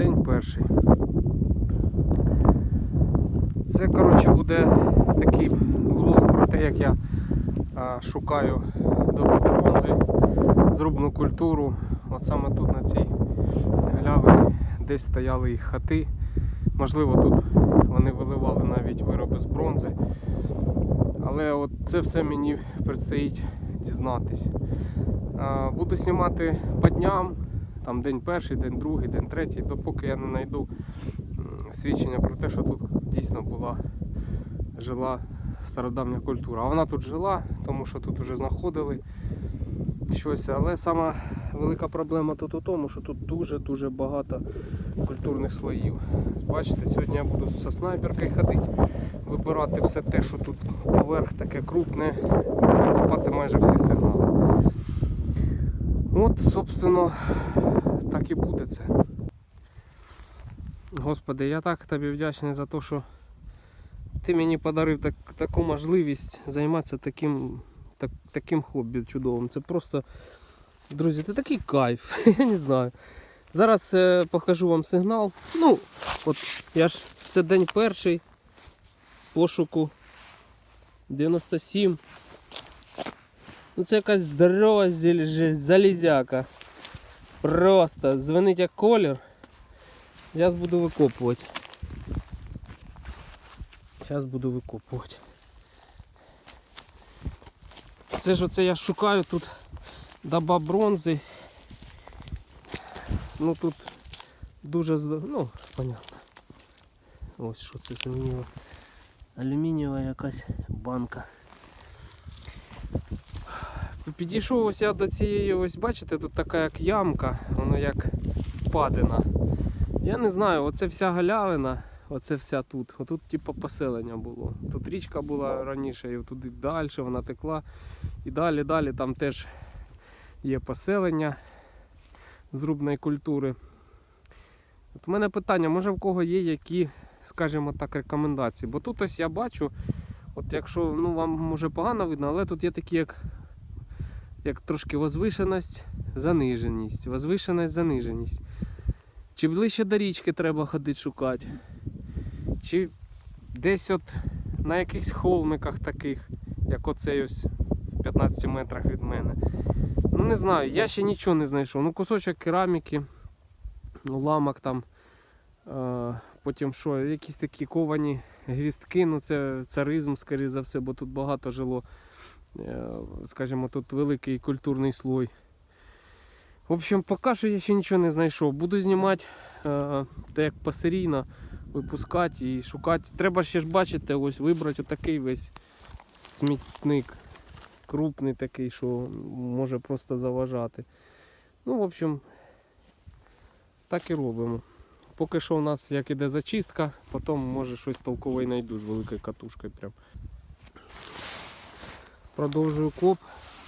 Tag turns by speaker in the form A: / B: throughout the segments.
A: День перший. Це, коротше, буде такий влог про те, як я а, шукаю добру бронзи, зрубну культуру. От саме тут на цій галявині десь стояли їх хати. Можливо, тут вони виливали навіть вироби з бронзи. Але от це все мені предстоїть дізнатись. Буду знімати по дням, там день перший, день другий, день третій, допоки я не знайду свідчення про те, що тут дійсно була жила стародавня культура. А вона тут жила, тому що тут вже знаходили щось. Але сама велика проблема тут у тому, що тут дуже-дуже багато культурних слоїв. Бачите, сьогодні я буду зі снайперкою ходити, вибирати все те, що тут поверх таке крупне, копати майже всі сигнали. От, собственно, так і буде це. Господи, я так тобі вдячний за те, що ти мені подарив так, таку можливість займатися таким, так, таким хобі чудовим. Це просто, друзі, це такий кайф. Я не знаю. Зараз е, покажу вам сигнал. Ну, от я ж це день перший пошуку 97. Ну це якась здорова залізяка. Просто дзвонить як колір. Зараз буду викопувати. Зараз буду викопувати. Це ж оце я шукаю тут доба бронзи. Ну тут дуже ну, понятно. Ось що це змінило. Алюмінієва якась банка. Підійшов ось я до цієї, ось бачите, тут така як ямка, воно як впадина. Я не знаю, оце вся галявина, оце вся тут. Отут типу поселення було. Тут річка була раніше, і туди далі вона текла. І далі, далі там теж є поселення зрубної культури. От у мене питання, може в кого є які, скажімо так, рекомендації? Бо тут ось я бачу, от якщо ну, вам може погано видно, але тут є такі як, як трошки возвишеність, заниженість, возвишеність, заниженість. Чи ближче до річки треба ходити шукати, чи десь от на якихось холмиках таких, як оцей ось в 15 метрах від мене. Ну не знаю, я ще нічого не знайшов. Ну кусочок кераміки, уламок там. Е, потім що, якісь такі ковані гвістки, ну це царизм, скоріше за все, бо тут багато жило, скажімо, тут великий культурний слой. В общем, поки що я ще нічого не знайшов. Буду знімати е, те як посерійно, випускати і шукати. Треба ще ж бачите, ось вибрати отакий весь смітник. Крупний такий, що може просто заважати. Ну, в общем, так і робимо. Поки що у нас як іде зачистка, потім може щось толкове знайду з великою катушкою. Прям. Продовжую коп.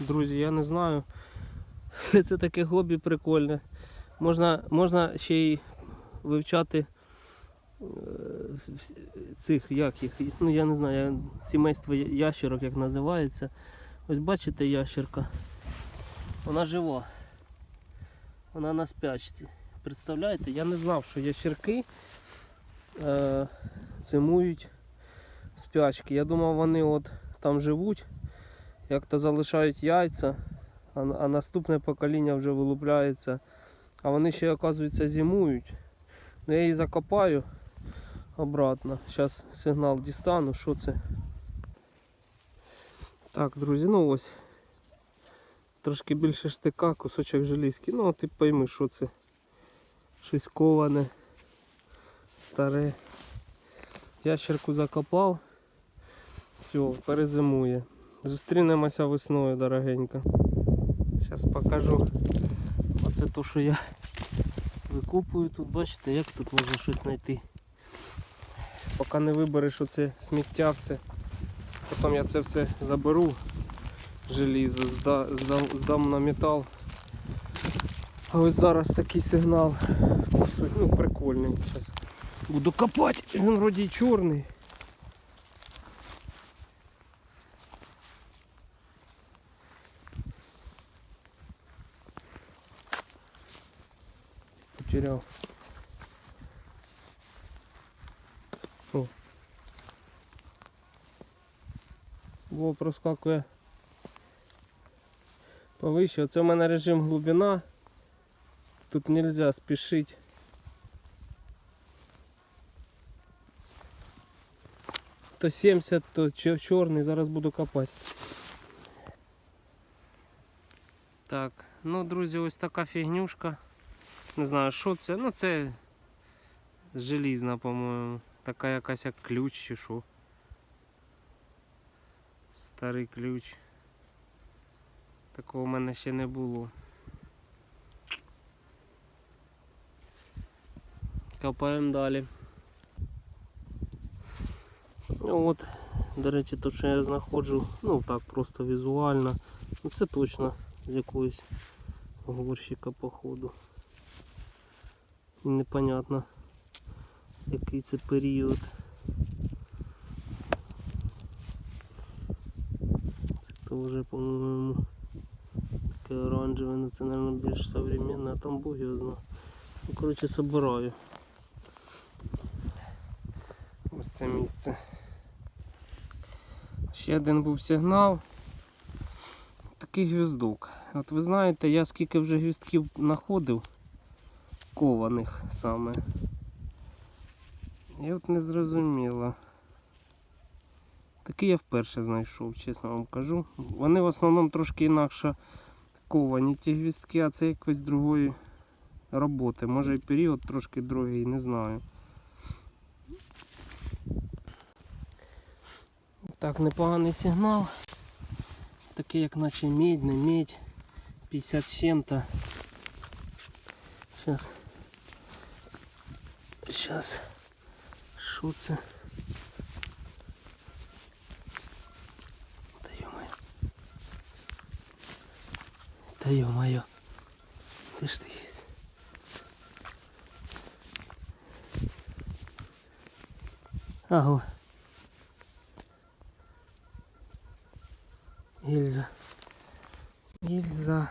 A: Друзі, я не знаю. Це таке хобі прикольне. Можна, можна ще й вивчати е, цих, як ну я не знаю, сімейство ящерок, як називається. Ось бачите ящерка. Вона жива. Вона на спячці. Представляєте, я не знав, що ящерки е, зимують спячки. Я думав, вони от там живуть, як то залишають яйця, а, а наступне покоління вже вилупляється. А вони ще, оказується, зимують. Ну, я її закопаю обратно. Зараз сигнал дістану, що це. Так, друзі, ну ось. Трошки більше штика, кусочок желізки. Ну, а ти пойми, що це. Щось коване, старе. Ящерку закопав. Все, перезимує. Зустрінемося весною, дорогенька. Зараз покажу. Оце то, що я викупую тут, бачите, як тут можна щось знайти. Поки не вибереш оце сміття все. Потім я це все заберу, желізо, зда, здам, здам на метал. А ось зараз такий сигнал. Ну, прикольний. Зараз буду копати. Він вроді чорний. потерял. О. Во, проскакує повище. Оце в мене режим глубина. Тут нельзя спешить. То 70, то черный. зараз буду копать. Так, ну, друзья, вот такая фигнюшка. Не знаю, що це. Ну це желізна, по-моєму. Така якась як ключ чи що. Старий ключ. Такого в мене ще не було. Копаємо далі. Ну от, до речі, то, що я знаходжу, ну так просто візуально. Ну це точно з якогось горщика походу. І непонятно який це період. Це вже, по-моєму, таке оранжеве, ну це, мабуть, більш современне, а там Бог його. Ну, коротше, собираю. Ось це місце. Ще один був сигнал. Такий гвіздок. От ви знаєте, я скільки вже гвіздків знаходив, кованих саме. І от не зрозуміло. Такий я вперше знайшов, чесно вам кажу. Вони в основному трошки інакше ковані ті гвіздки, а це якось другої роботи. Може і період трошки другий, не знаю. Так, непоганий сигнал. Такий як наче медь, не медь. 50 з чим-то. Сейчас. Сейчас. Що це? Та ё-моё. Та ё-моё. Ти ж ти є? Аго. Гільза. Гільза.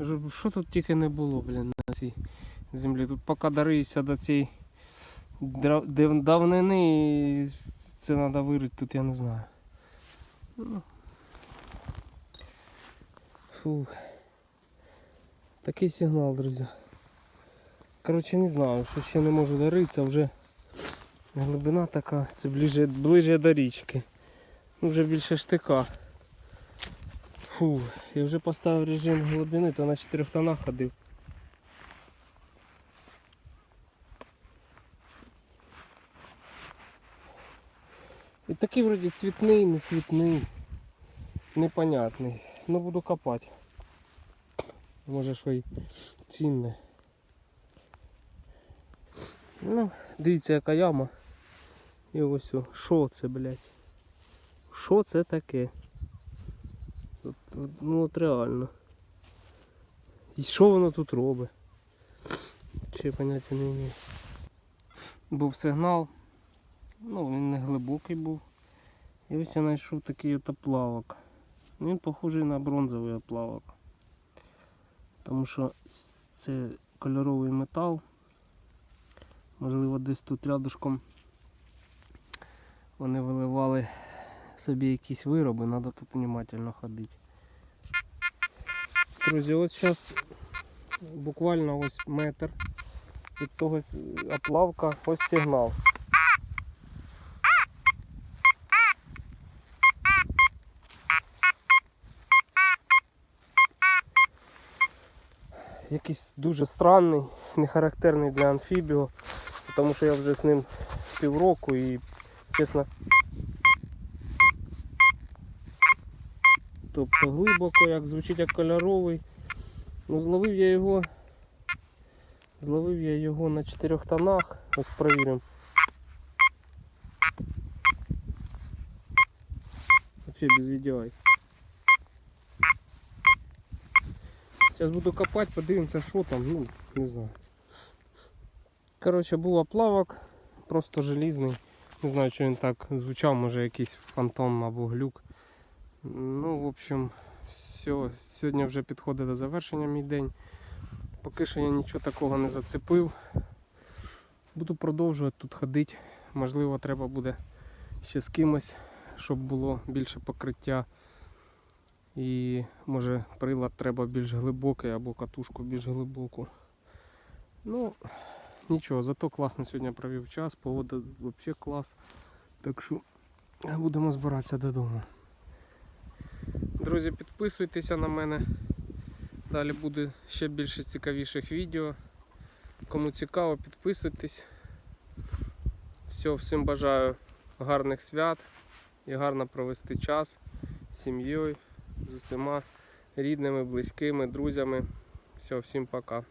A: Ж- Що тут тільки не було, блін, на цій землі. Тут поки дарися до цієї давнини і це треба вирити тут, я не знаю. Ну. Фух. Такий сигнал, друзі. Коротше, не знаю, що ще не можу даритися, вже глибина така, це ближе, ближе до річки. Ну, вже більше штика. Фу, я вже поставив режим глибини, то на 4 тонах ходив. І такий вроді цвітний, не цвітний, непонятний. Ну буду копати. Може що й цінне. Ну, дивіться яка яма. І ось о. Що це, блядь? Що це таке? От, Ну от реально. І що воно тут робить? Чи поняття не маю. Був сигнал. Ну, він не глибокий був. І ось я знайшов такий от оплавок. Він похожий на бронзовий оплавок. Тому що це кольоровий метал. Можливо, десь тут рядышком вони виливали собі якісь вироби, треба тут внимательно ходити. Друзі, ось зараз буквально ось метр від того оплавка, ось сигнал. Якийсь дуже странний, не характерний для амфібіо, тому що я вже з ним півроку і чесно. Тобто глибоко, як звучить як кольоровий. Ну зловив я його. Зловив я його на чотирьох тонах. Ось провіримо. Вообще без відео. Зараз буду копати, подивимося, що там, ну, не знаю. Коротше, був оплавок, просто желізний. Не знаю, чи він так звучав, може якийсь фантом або глюк. Ну, в общем, все. Сьогодні вже підходить до завершення мій день. Поки що я нічого такого не зацепив. Буду продовжувати тут ходити. Можливо, треба буде ще з кимось щоб було більше покриття. І може прилад треба більш глибокий або катушку більш глибоку. Ну, нічого, зато класно сьогодні провів час, погода взагалі клас. Так що будемо збиратися додому. Друзі, підписуйтеся на мене. Далі буде ще більше цікавіших відео. Кому цікаво, підписуйтесь. Все, всім бажаю гарних свят і гарно провести час з сім'єю, з усіма рідними, близькими, друзями. Все, всім пока.